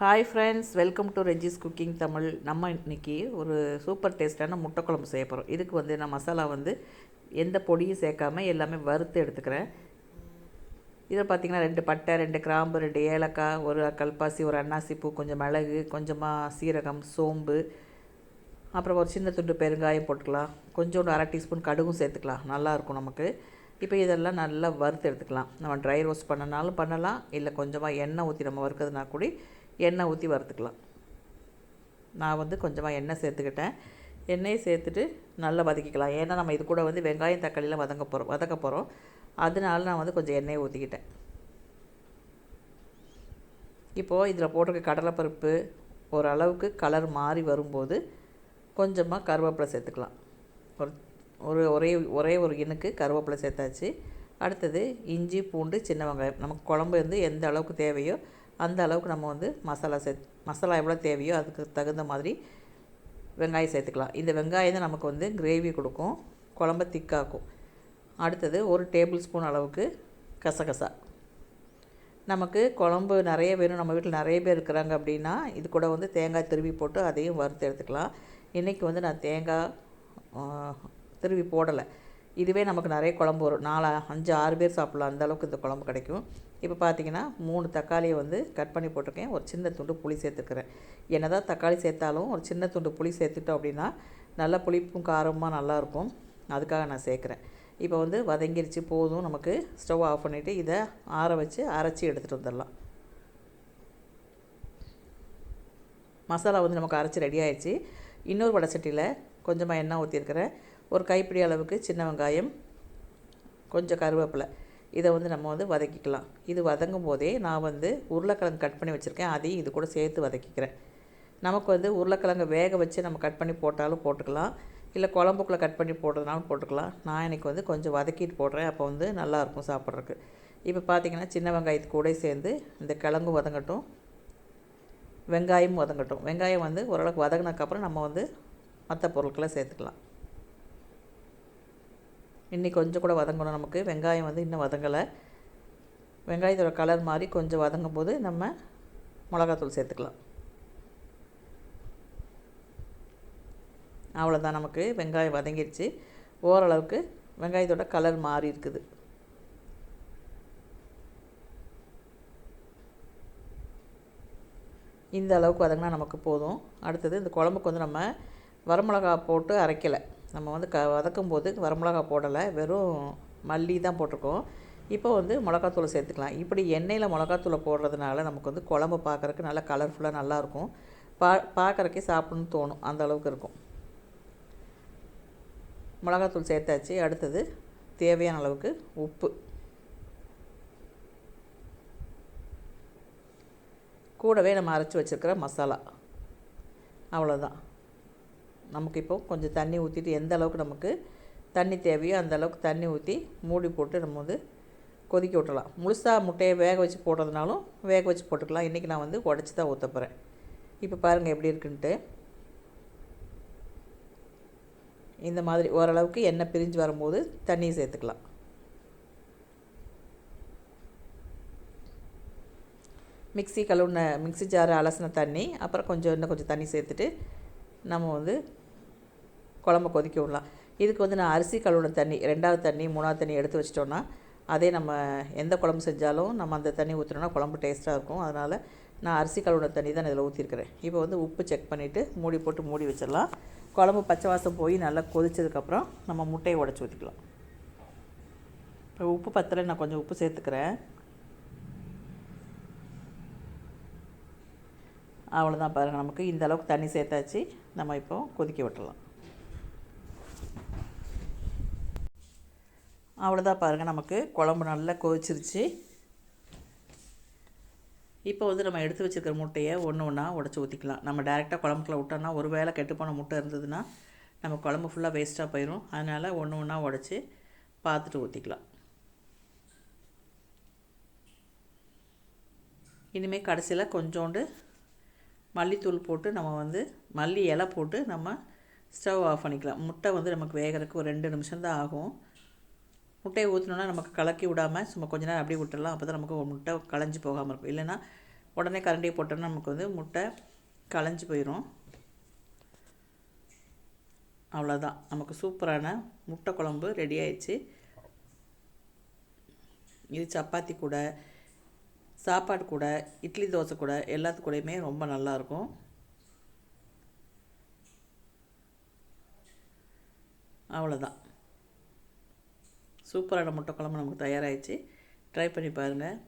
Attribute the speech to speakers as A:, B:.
A: Hi friends welcome to Reji's cooking Tamil நம்ம இன்னைக்கு ஒரு சூப்பர் டேஸ்ட்டான முட்டை குழம்பு செய்ய போகிறோம் இதுக்கு வந்து நான் மசாலா வந்து எந்த பொடியும் சேர்க்காம எல்லாமே வறுத்து எடுத்துக்கிறேன். இதில் பார்த்தீங்கன்னா ரெண்டு பட்டை ரெண்டு கிராம்பு ரெண்டு ஏலக்காய் ஒரு கல்பாசி ஒரு அன்னாசி பூ கொஞ்சம் மிளகு கொஞ்சமாக சீரகம் சோம்பு அப்புறம் ஒரு சின்ன துண்டு பெருங்காயம் போட்டுக்கலாம். கொஞ்சோண்டு அரை டீஸ்பூன் கடுகும் சேர்த்துக்கலாம். நல்லாயிருக்கும் நமக்கு. இப்போ இதெல்லாம் நல்லா வறுத்து எடுத்துக்கலாம். நம்ம ட்ரை ரோஸ்ட் பண்ணனாலும் பண்ணலாம். இல்லை கொஞ்சமாக எண்ணெய் ஊற்றி நம்ம வறுக்கிறதுனா கூட எண்ணெய் ஊற்றி வறுத்துக்கலாம். நான் வந்து கொஞ்சமாக எண்ணெய் சேர்த்துக்கிட்டேன். எண்ணெயை சேர்த்துட்டு நல்லா வதக்கிக்கலாம். ஏன்னா நம்ம இது கூட வந்து வெங்காயம் தக்காளிலாம் வதங்க போகிறோம் வதக்க போகிறோம் அதனால நான் வந்து கொஞ்சம் எண்ணெயை ஊற்றிக்கிட்டேன் இப்போது இதில் போட்டிருக்க கடலைப்பருப்பு ஓரளவுக்கு கலர் மாறி வரும்போது கொஞ்சமாக கருவேப்பிலை சேர்த்துக்கலாம். ஒரு ஒரு ஒரே ஒரே ஒரு இனுக்கு கருவேப்பிலை சேர்த்தாச்சு. அடுத்தது இஞ்சி பூண்டு சின்ன வெங்காயம். நமக்கு குழம்பு வந்து எந்த அளவுக்கு தேவையோ அந்த அளவுக்கு நம்ம வந்து மசாலா சேர்த்து மசாலா எவ்வளோ தேவையோ அதுக்கு தகுந்த மாதிரி வெங்காயம் சேர்த்துக்கலாம். இந்த வெங்காயம் தான் நமக்கு வந்து கிரேவி கொடுக்கும் குழம்ப திக்காக்கும். அடுத்தது ஒரு டேபிள் ஸ்பூன் அளவுக்கு கசகசா. நமக்கு குழம்பு நிறைய வேணும் நம்ம வீட்டில் நிறைய பேர் இருக்கிறாங்க அப்படின்னா இது கூட வந்து தேங்காய் திருவி போட்டு அதையும் வறுத்து எடுத்துக்கலாம். இன்றைக்கி வந்து நான் தேங்காய் திருவி போடலை. இதுவே நமக்கு நிறைய குழம்பு வரும். நாலு அஞ்சு ஆறு பேர் சாப்பிட்லாம். அந்த அளவுக்கு இந்த குழம்பு கிடைக்கும். இப்போ பார்த்தீங்கன்னா மூணு தக்காளியை வந்து கட் பண்ணி போட்டிருக்கேன். ஒரு சின்ன துண்டு புளி சேர்த்துக்கிறேன். என்ன தான் தக்காளி சேர்த்தாலும் ஒரு சின்ன துண்டு புளி சேர்த்துட்டோம் அப்படின்னா நல்லா புளிப்பும் காரமாக நல்லாயிருக்கும் அதுக்காக நான் சேர்க்குறேன். இப்போ வந்து வதங்கிருச்சு போதும். நமக்கு ஸ்டவ் ஆஃப் பண்ணிவிட்டு இதை ஆற வச்சு அரைச்சி எடுத்துகிட்டு வந்துடலாம். மசாலா வந்து நமக்கு அரைச்சி ரெடி ஆயிடுச்சு இன்னொரு வடை சட்டியில் கொஞ்சமாக எண்ணெய் ஊற்றிருக்கிறேன் ஒரு கைப்பிடி அளவுக்கு சின்ன வெங்காயம் கொஞ்சம் கருவேப்பிலை. இதை வந்து நம்ம வந்து வதக்கிக்கலாம். இது வதங்கும் போதே நான் வந்து உருளைக்கிழங்கு கட் பண்ணி வச்சுருக்கேன். அதையும் இது கூட சேர்த்து வதக்கிக்கிறேன். நமக்கு வந்து உருளைக்கிழங்கு வேக வச்சு நம்ம கட் பண்ணி போட்டாலும் போட்டுக்கலாம். இல்லை குழம்புக்குள்ளே கட் பண்ணி போடுறதுனாலும் போட்டுக்கலாம். நான் இன்றைக்கி வந்து கொஞ்சம் வதக்கிட்டு போடுறேன். அப்போ வந்து நல்லாயிருக்கும் சாப்பிட்றதுக்கு. இப்போ பார்த்திங்கன்னா சின்ன வெங்காயத்து கூட சேர்ந்து இந்த கிழங்கு வதங்கட்டும். வெங்காயம் வதங்கட்டும். வெங்காயம் வந்து ஓரளவுக்கு வதங்கினதுக்கப்புறம் நம்ம வந்து மற்ற பொருட்களை சேர்த்துக்கலாம். இன்னி கொஞ்சம் கூட வதங்கணும் நமக்கு. வெங்காயம் வந்து இன்னும் வதங்கலை. வெங்காயத்தோட கலர் மாதிரி கொஞ்சம் வதங்கும் போது நம்ம மிளகாத்தூள் சேர்த்துக்கலாம். அவ்வளோதான் நமக்கு. வெங்காயம் வதங்கிடுச்சு ஓரளவுக்கு வெங்காயத்தோட கலர் மாறி இருக்குது. இந்த அளவுக்கு வதங்கினா நமக்கு போதும். அடுத்தது இந்த குழம்புக்கு வந்து நம்ம வரமிளகா போட்டு அரைக்கலை. நம்ம வந்து க வதக்கும் போது வரமிளகா போடலை. வெறும் மல்லி தான் போட்டிருக்கோம். இப்போ வந்து மிளகாத்தூளை சேர்த்துக்கலாம். இப்படி எண்ணெயில் மிளகாத்தூளை போடுறதுனால நமக்கு வந்து குழம்பு பார்க்குறக்கு நல்லா கலர்ஃபுல்லாக நல்லாயிருக்கும் பா பார்க்குறக்கே சாப்பிட்ணுன்னு தோணும். அந்த அளவுக்கு இருக்கும். மிளகாத்தூள் சேர்த்தாச்சு. அடுத்தது தேவையான அளவுக்கு உப்பு. கூடவே நம்ம அரைச்சி வச்சுருக்கிற மசாலா. அவ்வளோதான் நமக்கு இப்போ கொஞ்சம் தண்ணி ஊற்றிட்டு எந்த அளவுக்கு நமக்கு தண்ணி தேவையோ அந்த அளவுக்கு தண்ணி ஊற்றி மூடி போட்டு நம்ம வந்து கொதிக்க விட்டுலாம் முழுசாக முட்டையை வேக வச்சு போடுறதுனாலும் வேக வச்சு போட்டுக்கலாம். இன்றைக்கி நான் வந்து உடச்சி தான் ஊற்ற போகிறேன் இப்போ பாருங்கள் எப்படி இருக்குன்ட்டு. இந்த மாதிரி ஓரளவுக்கு எண்ணெய் பிரிஞ்சு வரும்போது தண்ணியை சேர்த்துக்கலாம். மிக்சி கழுவுன மிக்சி ஜார் அலசின தண்ணி அப்புறம் கொஞ்சம் இன்னும் கொஞ்சம் தண்ணி சேர்த்துட்டு நம்ம வந்து குழம்ப கொதிக்க விடலாம். இதுக்கு வந்து நான் அரிசி கழுவுன தண்ணி ரெண்டாவது தண்ணி மூணாவது தண்ணி எடுத்து வச்சிட்டோன்னா அதே நம்ம எந்த குழம்பு செஞ்சாலும் நம்ம அந்த தண்ணி ஊற்றினோன்னா குழம்பு டேஸ்ட்டாக இருக்கும். அதனால் நான் அரிசி கழுவுன தண்ணி தான் இதில் ஊற்றிருக்கிறேன் இப்போ வந்து உப்பு செக் பண்ணிவிட்டு மூடி போட்டு மூடி வச்சிடலாம். குழம்பு பச்சை வாசம் போய் நல்லா கொதிச்சதுக்கப்புறம் நம்ம முட்டையை உடச்சி ஊற்றிக்கலாம் இப்போ உப்பு பத்தலை நான் கொஞ்சம் உப்பு சேர்த்துக்கிறேன். அவ்வளோதான் பாருங்கள் நமக்கு. இந்த அளவுக்கு தண்ணி சேர்த்தாச்சு. நம்ம இப்போ கொதிக்க விட்டுடலாம் அவ்வளோதான் பாருங்கள் நமக்கு. குழம்பு நல்லா கொதிச்சிருச்சு. இப்போ வந்து நம்ம எடுத்து வச்சுருக்கிற முட்டையை ஒன்று ஒன்றா உடச்சி ஊற்றிக்கலாம் நம்ம டேரெக்டாக குழம்புக்குள்ள விட்டோம்னா ஒரு வேளை கெட்டுப்போன முட்டை இருந்ததுன்னா நம்ம குழம்பு ஃபுல்லாக வேஸ்ட்டாக போயிடும் அதனால் ஒன்று ஒன்றா உடச்சி பார்த்துட்டு ஊற்றிக்கலாம் இனிமேல் கடைசியில் கொஞ்சோண்டு மல்லித்தூள் போட்டு நம்ம வந்து மல்லி இலை போட்டு நம்ம ஸ்டவ் ஆஃப் பண்ணிக்கலாம். முட்டை வந்து நமக்கு வேகிறதுக்கு ஒரு ரெண்டு நிமிஷம் தான் ஆகும். முட்டையை ஊற்றினோன்னா நமக்கு கலக்கி விடாமல் சும்மா கொஞ்ச நேரம் அப்படியே விட்டுடலாம் அப்போ தான் நமக்கு ஒரு முட்டை களைஞ்சி போகாமல் இருக்கும். இல்லைன்னா உடனே கரண்டியை போட்டோம்னா நமக்கு வந்து முட்டை களைஞ்சி போயிடும் அவ்வளோதான் நமக்கு சூப்பரான முட்டை குழம்பு ரெடி ஆயிடுச்சு. இது சப்பாத்தி கூட சாப்பாடு கூட இட்லி தோசை கூட எல்லாத்து கூடயுமே ரொம்ப நல்லாயிருக்கும் அவ்வளோதான் சூப்பரான முட்டை குழம்பு நமக்கு தயாராகிடுச்சு ட்ரை பண்ணி பாருங்கள்